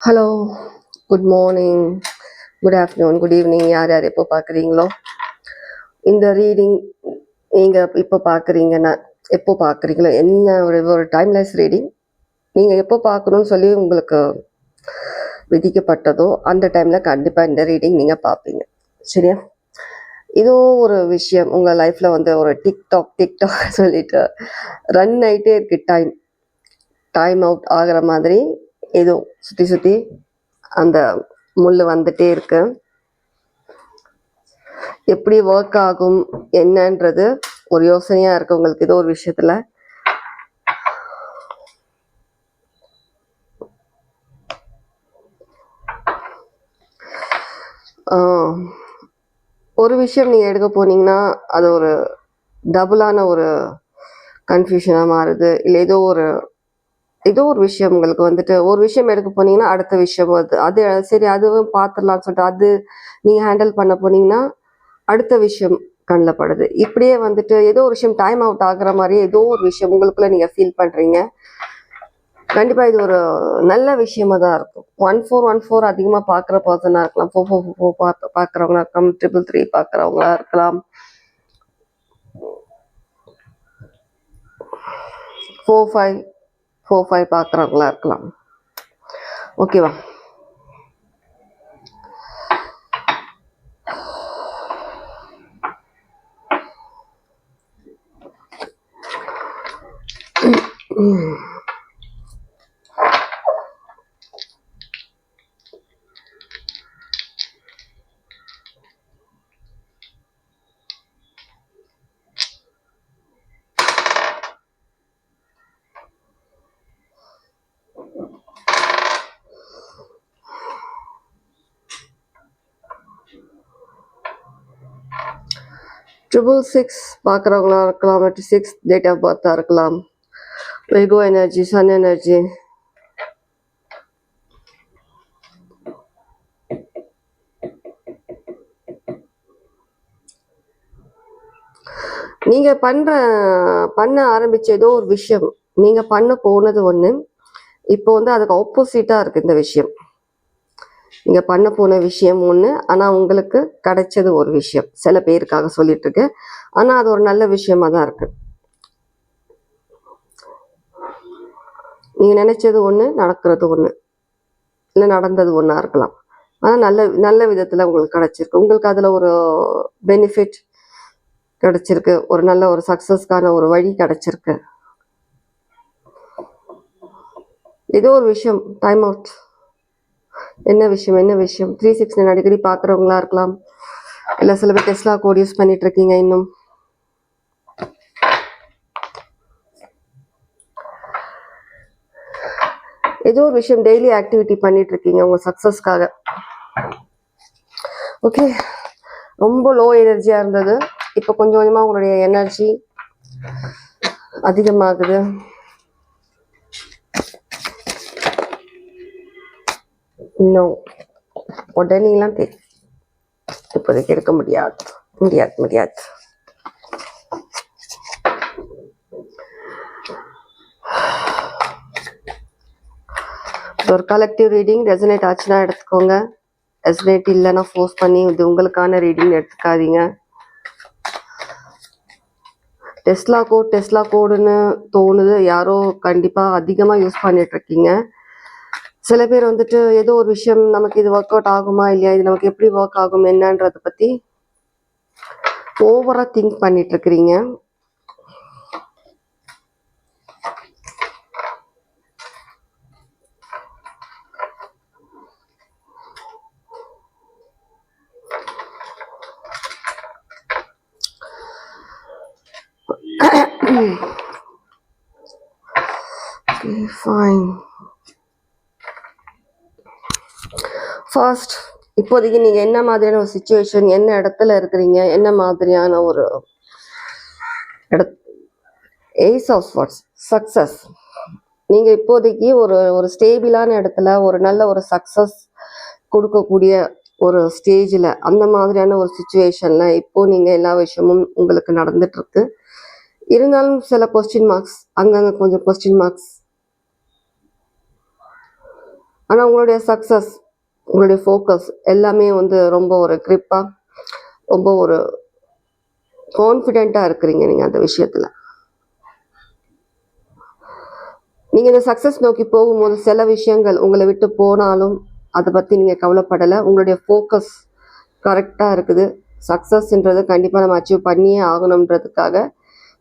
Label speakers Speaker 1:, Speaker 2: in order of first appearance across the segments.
Speaker 1: Hello good morning good afternoon good evening யார் யார் எப்போ பார்க்குறீங்களோ? இந்த ரீடிங் நீங்கள் இப்போ பார்க்குறீங்கன்னா எப்போ பார்க்குறீங்களோ? என்ன ஒரு ஒரு டைம்லெஸ் ரீடிங் நீங்கள் எப்போ பார்க்கணும்னு சொல்லி உங்களுக்கு விதிக்கப்பட்டதோ அந்த டைமில் கண்டிப்பாக இந்த ரீடிங் நீங்கள் பார்ப்பீங்க. சரியா? ஏதோ ஒரு விஷயம். உங்கள் லைஃப்பில் வந்து ஒரு டிக்டாக் டிக்டாக் சொல்லிட்டு ரன் ஆகிட்டே இருக்கு. டைம் டைம் அவுட் ஆகிற மாதிரி ஏதோ சுற்றி சுற்றி அந்த முள் வந்துட்டே இருக்கு. எப்படி ஒர்க் ஆகும் என்னன்றது ஒரு யோசனையா இருக்கு உங்களுக்கு. ஏதோ ஒரு விஷயத்துல. ஒரு விஷயம் நீங்க எடுக்க போனீங்கன்னா அது ஒரு டபுளான ஒரு கன்ஃபியூஷனாக மாறுது. இல்லை ஏதோ ஒரு ஏதோ ஒரு விஷயம் உங்களுக்கு வந்துட்டு ஒரு விஷயம் எடுக்க போனீங்கன்னா அடுத்த விஷயம் அது அது சரி அதுவும் பார்த்துடலாம்னு சொல்லிட்டு அது நீங்கள் ஹேண்டில் பண்ண போனீங்கன்னா அடுத்த விஷயம் கண்ணில் படுது. இப்படியே வந்துட்டு ஏதோ ஒரு விஷயம் டைம் அவுட் ஆகுற மாதிரி ஏதோ ஒரு விஷயம் உங்களுக்குள்ள நீங்கள் ஃபீல் பண்ணுறீங்க கண்டிப்பாக இது ஒரு நல்ல விஷயமா தான் இருக்கும். ஒன் ஃபோர் ஒன் ஃபோர் அதிகமாக பார்க்குற பர்சனாக இருக்கலாம். ஃபோர் ஃபோர் ஃபோர் பார்த்து பார்க்குறவங்களா இருக்கலாம். ட்ரிபிள் த்ரீ பார்க்குறவங்களா இருக்கலாம். ஃபோர் ஃபைவ் ஃபோர் ஃபைவ் பார்க்குறவங்களா இருக்கலாம். ஓகேவா ட்ரிபிள் சிக்ஸ் பார்க்குறவங்களா இருக்கலாம் மற்ற சிக்ஸ் டேட் ஆஃப் பர்த்தாக இருக்கலாம். வெகோ எனர்ஜி சன் எனர்ஜி நீங்கள் பண்ணுற பண்ண ஆரம்பித்த ஏதோ ஒரு விஷயம் நீங்கள் பண்ண போனது ஒன்று இப்போ வந்து அதுக்கு ஆப்போசிட்டாக இருக்குது இந்த விஷயம். நீங்கள் பண்ண போன விஷயம் ஒன்று ஆனால் உங்களுக்கு கிடைச்சது ஒரு விஷயம். சில பேருக்காக சொல்லிட்டு இருக்கு அது ஒரு நல்ல விஷயமா தான் இருக்கு. நீங்கள் நினைச்சது ஒன்று நடக்கிறது ஒன்று இல்லை நடந்தது ஒன்றா இருக்கலாம். ஆனால் நல்ல நல்ல விதத்தில் உங்களுக்கு கிடைச்சிருக்கு. உங்களுக்கு அதில் ஒரு பெனிஃபிட் கிடைச்சிருக்கு. ஒரு நல்ல ஒரு சக்ஸஸ்க்கான ஒரு வழி கிடைச்சிருக்கு. ஏதோ ஒரு விஷயம். டைம் அவுட் என்ன விஷயம் என்ன விஷயம்? த்ரீ சிக்ஸ் நைன் அடிக்கடி பார்க்குறவங்களா இருக்கலாம். இல்லை சில பேர் டெஸ்லா கோட் யூஸ் பண்ணிட்டு இருக்கீங்க இன்னும். ஏதோ ஒரு விஷயம் டெய்லி ஆக்டிவிட்டி பண்ணிட்டு இருக்கீங்க உங்க சக்ஸஸ்க்காக ஓகே ரொம்ப லோ எனர்ஜியா இருந்தது. இப்போ கொஞ்சம் கொஞ்சமா உங்களுடைய எனர்ஜி அதிகமாகுது. இன்னும் உடனேலாம் தெ இப்போதைக்கு எடுக்க முடியாது. முடியாது முடியாது. ஒரு கலெக்டிவ் ரீடிங் ரெசனேட் ஆச்சுன்னா எடுத்துக்கோங்க. ரெசனேட் இல்லைன்னா ஃபோர்ஸ் பண்ணி இது உங்களுக்கான ரீடிங் எடுத்துக்காதீங்க. டெஸ்லா கோட் டெஸ்லா கோடுன்னு தோணுது. யாரோ கண்டிப்பாக அதிகமாக யூஸ் பண்ணிட்டு இருக்கீங்க. சில பேர் வந்துட்டு ஏதோ ஒரு விஷயம் நமக்கு இது ஒர்க் அவுட் ஆகுமா இல்லையா? இது நமக்கு எப்படி ஒர்க் ஆகும் என்னன்றதை பற்றி ஓவராக திங்க் பண்ணிட்டு இருக்கிறீங்க. ஃபைன் ஃபர்ஸ்ட் இப்போதைக்கு நீங்கள் என்ன மாதிரியான ஒரு சுச்சுவேஷன் என்ன இடத்துல இருக்கிறீங்க என்ன மாதிரியான ஒரு இட ஏஸ் ஆஃப் ஸ்வாட்ஸ் சக்ஸஸ் நீங்கள் இப்போதைக்கு ஒரு ஒரு ஸ்டேபிளான இடத்துல ஒரு நல்ல ஒரு சக்ஸஸ் கொடுக்கக்கூடிய ஒரு ஸ்டேஜில் அந்த மாதிரியான ஒரு சுச்சுவேஷனில் இப்போது நீங்கள் எல்லா விஷயமும் உங்களுக்கு நடந்துட்டுருக்கு. இருந்தாலும் சில கொஸ்டின் மார்க்ஸ் அங்கங்கே கொஞ்சம் கொஸ்டின் மார்க்ஸ் ஆனால் உங்களுடைய சக்ஸஸ் உங்களுடைய ஃபோக்கஸ் எல்லாமே வந்து ரொம்ப ஒரு க்ரிப்பாக ரொம்ப ஒரு கான்ஃபிடெண்ட்டாக இருக்கிறீங்க நீங்கள் அந்த விஷயத்தில். நீங்கள் இந்த சக்ஸஸ் நோக்கி போகும்போது சில விஷயங்கள் உங்களை விட்டு போனாலும் அதை பற்றி நீங்கள் கவலைப்படலை. உங்களுடைய ஃபோக்கஸ் கரெக்டாக இருக்குது. சக்ஸஸ்ன்றது கண்டிப்பாக நம்ம அச்சீவ் பண்ணியே ஆகணுன்றதுக்காக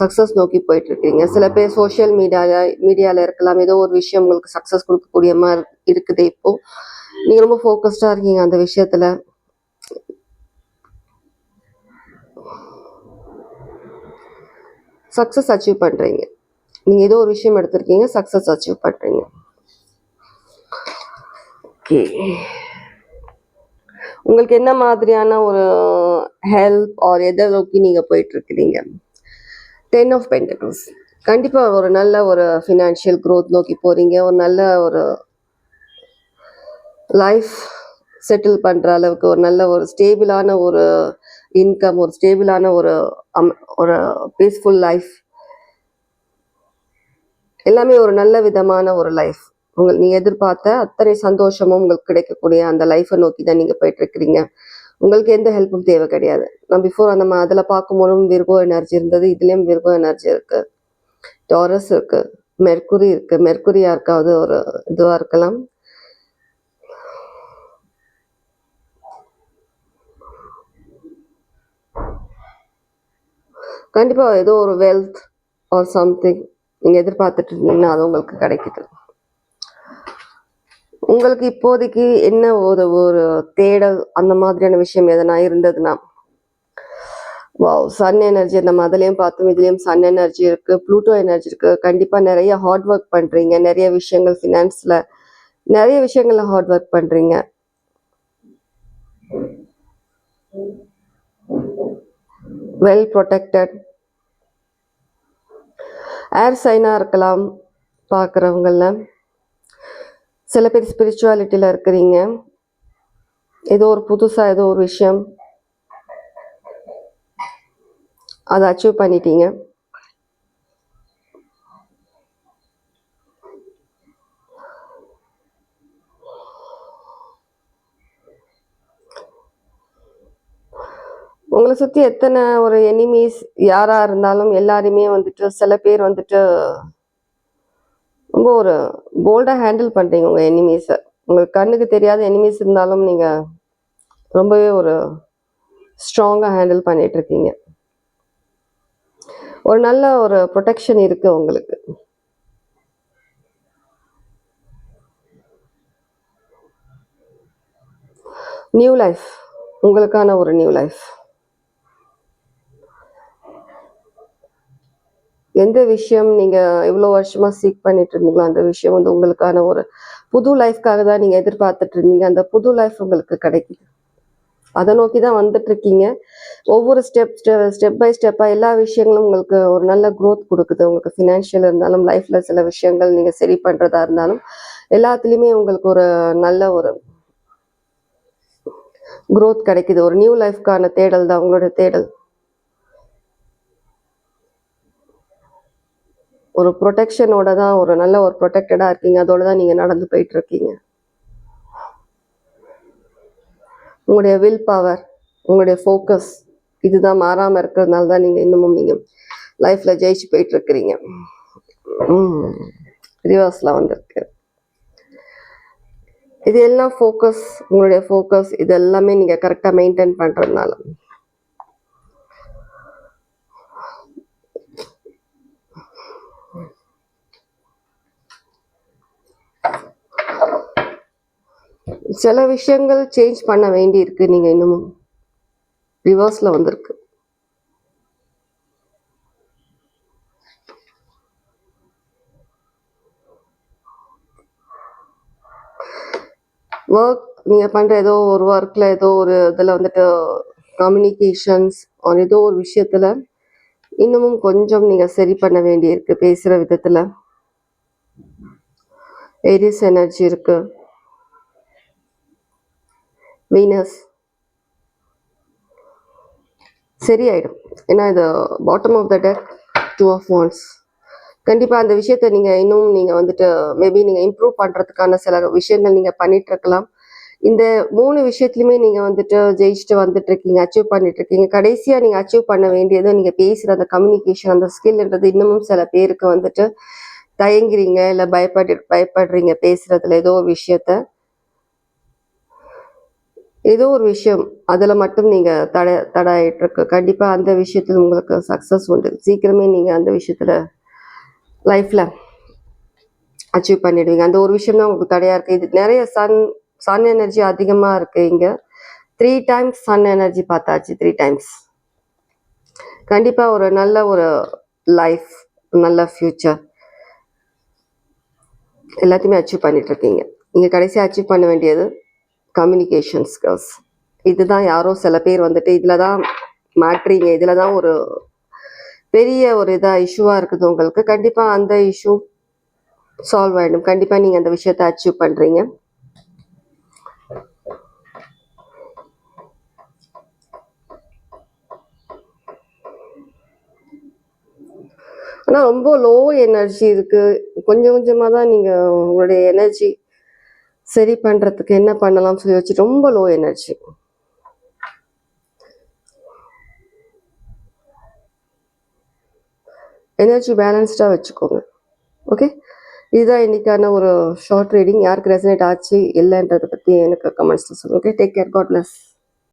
Speaker 1: சக்ஸஸ் நோக்கி போயிட்டுருக்கீங்க. சில பேர் சோஷியல் மீடியாவில் மீடியாவில் இருக்கலாம். ஏதோ ஒரு விஷயம் உங்களுக்கு சக்ஸஸ் கொடுக்கக்கூடிய மாதிரி இருக்குது இப்போது நீங்கள் ரொம்ப ஃபோக்கஸ்டாக இருக்கீங்க அந்த விஷயத்தில். சக்ஸஸ் அச்சீவ் பண்ணுறீங்க நீங்கள் ஏதோ ஒரு விஷயம் எடுத்திருக்கீங்க சக்ஸஸ் அச்சீவ் பண்ணுறீங்க ஓகே உங்களுக்கு என்ன மாதிரியான ஒரு ஹெல்ப் ஆர் எதை நோக்கி நீங்கள் போயிட்டுருக்கிறீங்க? டென் ஆஃப் பென்டபிள்ஸ் கண்டிப்பாக ஒரு நல்ல ஒரு ஃபினான்ஷியல் க்ரோத் நோக்கி போகிறீங்க ஒரு நல்ல ஒரு லைஃப் செட்டில் பண்ணுற அளவுக்கு ஒரு நல்ல ஒரு ஸ்டேபிளான ஒரு இன்கம் ஒரு ஸ்டேபிளான ஒரு அம் ஒரு பீஸ்ஃபுல் லைஃப் எல்லாமே ஒரு நல்ல விதமான ஒரு லைஃப் உங்கள் நீ எதிர்பார்த்த அத்தனை சந்தோஷமும் உங்களுக்கு கிடைக்கக்கூடிய அந்த லைஃப்பை நோக்கி தான் நீங்கள் போயிட்டுருக்கிறீங்க. உங்களுக்கு எந்த ஹெல்ப்பும் தேவை கிடையாது. நான் பிஃபோர் அந்த அதில் பார்க்கும்போதும் விர்கோ எனர்ஜி இருந்தது இதுலேயும் விர்கோ எனர்ஜி இருக்கு. டாரஸ் இருக்கு. மெர்க்குரி இருக்கு. மெர்க்குரி யாருக்காவது ஒரு இதுவாக இருக்கலாம். கண்டிப்பாக ஏதோ ஒரு வெல்த் ஆர் சம்திங் நீங்கள் எதிர்பார்த்துட்டு இருந்தீங்கன்னா அது உங்களுக்கு கிடைக்குது. உங்களுக்கு இப்போதைக்கு என்ன ஒரு ஒரு தேடல் அந்த மாதிரியான விஷயம் எதனா இருந்ததுன்னா? வாவ் சன் எனர்ஜி நம்ம அதுலேயும் பார்த்தோம். இதுலேயும் சன் எனர்ஜி இருக்குது ப்ளூட்டோ எனர்ஜி இருக்குது கண்டிப்பாக நிறைய ஹார்ட் ஒர்க் பண்ணுறீங்க நிறைய விஷயங்கள் ஃபினான்ஸில் நிறைய விஷயங்களில் ஹார்ட் ஒர்க் பண்ணுறீங்க வெல் ப்ரொடெக்டட் ஏர் சைனாக இருக்கலாம் பார்க்குறவங்கள சில பேர் ஸ்பிரிச்சுவாலிட்டியில் இருக்கிறீங்க. ஏதோ ஒரு புதுசாக ஏதோ ஒரு விஷயம். அதை அச்சீவ் பண்ணிட்டீங்க. உங்களை சுற்றி எத்தனை ஒரு எனிமீஸ் யாராக இருந்தாலும் எல்லாருமே வந்துட்டு சில பேர் வந்துட்டு ரொம்ப ஒரு போல்டாக ஹேண்டில் பண்ணுறீங்க உங்கள் எனிமீஸை உங்களுக்கு கண்ணுக்கு தெரியாத எனிமீஸ் இருந்தாலும் நீங்கள் ரொம்பவே ஒரு ஸ்ட்ராங்காக ஹேண்டில் பண்ணிட்டு இருக்கீங்க. ஒரு நல்ல ஒரு ப்ரொடெக்ஷன் இருக்கு உங்களுக்கு. நியூ லைஃப் உங்களுக்கான ஒரு நியூ லைஃப் எந்த விஷயம் நீங்க இவ்வளோ வருஷமா சீக் பண்ணிட்டு இருந்தீங்களோ அந்த விஷயம் வந்து உங்களுக்கான ஒரு புது லைஃப்காக தான் நீங்க எதிர்பார்த்துட்டு இருந்தீங்க. அந்த புது லைஃப் உங்களுக்கு கிடைக்குது. அதை நோக்கி தான் வந்துட்டு இருக்கீங்க. ஒவ்வொரு ஸ்டெப் ஸ்டெப் பை ஸ்டெப்பாக எல்லா விஷயங்களும் உங்களுக்கு ஒரு நல்ல குரோத் கொடுக்குது. உங்களுக்கு ஃபினான்ஷியல் இருந்தாலும் லைஃப்ல சில விஷயங்கள் நீங்க சரி பண்றதா இருந்தாலும் எல்லாத்துலேயுமே உங்களுக்கு ஒரு நல்ல ஒரு குரோத் கிடைக்குது. ஒரு நியூ லைஃப்க்கான தேடல் தான் உங்களோட தேடல். ஒரு ப்ரொடெக்ஷனோட தான் ஒரு நல்ல ஒரு ப்ரொடெக்டடாக இருக்கீங்க. அதோட தான் நீங்கள் நடந்து போயிட்டு இருக்கீங்க உங்களுடைய வில் பவர் உங்களுடைய ஃபோக்கஸ் இதுதான் மாறாமல் இருக்கிறதுனால தான் நீங்கள் இன்னமும் நீங்கள் லைஃப்பில் ஜெயிச்சு போயிட்டு இருக்கிறீங்க ரிவர்ஸில் வந்திருக்கு. இது எல்லாம் ஃபோக்கஸ் உங்களுடைய ஃபோக்கஸ் இது எல்லாமே நீங்கள் கரெக்டாக மெயின்டைன் பண்ணுறதுனால சில விஷயங்கள் சேஞ்ச் பண்ண வேண்டியிருக்கு. நீங்கள் இன்னமும் ரிவர்ஸில் வந்திருக்கு. ஒர்க் நீங்கள் பண்ணுற ஏதோ ஒரு ஒர்க்கில் ஏதோ ஒரு இதில் வந்துட்டு கம்யூனிகேஷன்ஸ் ஒரு ஏதோ ஒரு விஷயத்தில் இன்னமும் கொஞ்சம் நீங்கள் சரி பண்ண வேண்டியிருக்கு. பேசுகிற விதத்தில். எரிஸ் எனர்ஜி இருக்குது வீனஸ் சரியாயிடும். ஏன்னா இது bottom of the deck two of wands கண்டிப்பாக அந்த விஷயத்த நீங்கள் இன்னும் நீங்கள் வந்துட்டு மேபி நீங்கள் இம்ப்ரூவ் பண்ணுறதுக்கான சில விஷயங்கள் நீங்கள் பண்ணிட்டு இருக்கலாம் இந்த மூணு விஷயத்துலையுமே நீங்கள் வந்துட்டு ஜெயிச்சுட்டு வந்துட்டு இருக்கீங்க அச்சீவ் பண்ணிட்டு இருக்கீங்க கடைசியாக நீங்கள் அச்சீவ் பண்ண வேண்டியது நீங்கள் பேசுகிற அந்த கம்யூனிகேஷன் அந்த ஸ்கில்ன்றது இன்னமும் சில பேருக்கு வந்துட்டு தயங்குறீங்க இல்லை பயப்படு பயப்படுறீங்க பேசுறதுல ஏதோ ஒரு விஷயத்த. ஏதோ ஒரு விஷயம் அதில் மட்டும் நீங்கள் தட தடாயிட்டுருக்கு கண்டிப்பாக அந்த விஷயத்தில் உங்களுக்கு சக்ஸஸ் உண்டு. சீக்கிரமே நீங்கள் அந்த விஷயத்தில் லைஃப்பில் அச்சீவ் பண்ணிடுவீங்க. அந்த ஒரு விஷயம் தான் உங்களுக்கு தடையாக இருக்குது இது நிறைய சன் சன் எனர்ஜி அதிகமாக இருக்குது இங்கே. த்ரீ டைம்ஸ் சன் எனர்ஜி பார்த்தாச்சு. த்ரீ டைம்ஸ் கண்டிப்பாக ஒரு நல்ல ஒரு லைஃப் நல்ல ஃப்யூச்சர் எல்லாத்தையுமே அச்சீவ் பண்ணிட்டு இருக்கீங்க நீங்கள் கடைசியாக அச்சீவ் பண்ண வேண்டியது கம்யூனிகேஷன் ஸ்கில்ஸ் இதுதான் யாரோ சில பேர் வந்துட்டு இதில் தான் மாட்டுறீங்க இதில் தான் ஒரு பெரிய ஒரு இதாக இஷ்யூவாக இருக்குது உங்களுக்கு. கண்டிப்பாக அந்த இஷ்யூ சால்வ் ஆகிடும் கண்டிப்பாக நீங்கள் அந்த விஷயத்தை அச்சீவ் பண்ணுறீங்க ஆனால் ரொம்ப லோ எனர்ஜி இருக்குது கொஞ்சம் கொஞ்சமாக தான் நீங்கள் உங்களுடைய எனர்ஜி சரி பண்ணுறதுக்கு என்ன பண்ணலாம் சொல்லி வச்சு ரொம்ப லோ எனர்ஜி எனர்ஜி பேலன்ஸ்டாக வச்சுக்கோங்க. ஓகே இதுதான் இன்றைக்கான ஒரு ஷார்ட் ரீடிங் யாருக்கு ரெசனேட் ஆச்சு இல்லைன்றதை பற்றி எனக்கு கமெண்ட்ஸில் சொல்லுங்கள் okay take care God bless